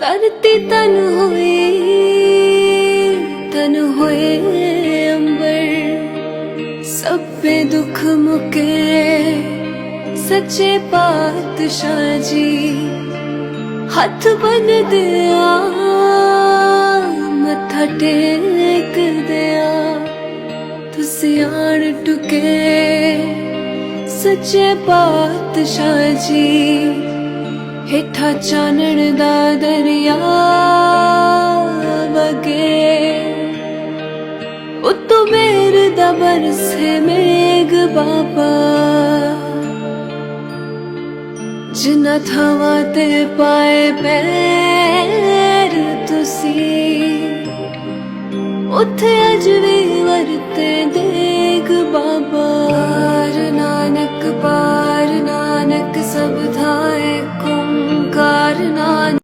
ਧਰਤੀ ਤਨ ਹੋਏ ਤਨ ਹੋਏ ਅੰਬਰ। ਸਭੇ ਦੁੱਖ ਮੁਕੇ, ਸੱਚੇ ਪਾਤਸ਼ਾਹ ਜੀ। ਹੱਥ ਬੰਨ ਦਿਆ ਮੱਥਾ ਟੇਕ ਦਿਆ ਤੁਸੀਂ ਆਣ ਟੁਕੇ। ਸੱਚੇ ਪਾਤਸ਼ਾਹ ਜੀ, ਹੇਠਾਂ ਚਾਨਣ ਦਾ ਦਰਿਆ ਮੇਰ ਦਾ ਬਰਸੇ ਮੇਗ ਬਾਬਾ ਜਿਨ੍ਹਾਂ ਥਾਵਾਂ ਤੇ ਪਾਏ ਪੈਰ ਤੁਸੀਂ ਉੱਥੇ ਅਜ ਵੀ ਵਰਤੇ ਦੇਗ ਬਾਬਾ ਨਾਨਕ ਪਾਰ ਨਾਨਕ ਸਭ ਥਾਂ ਏਕੋ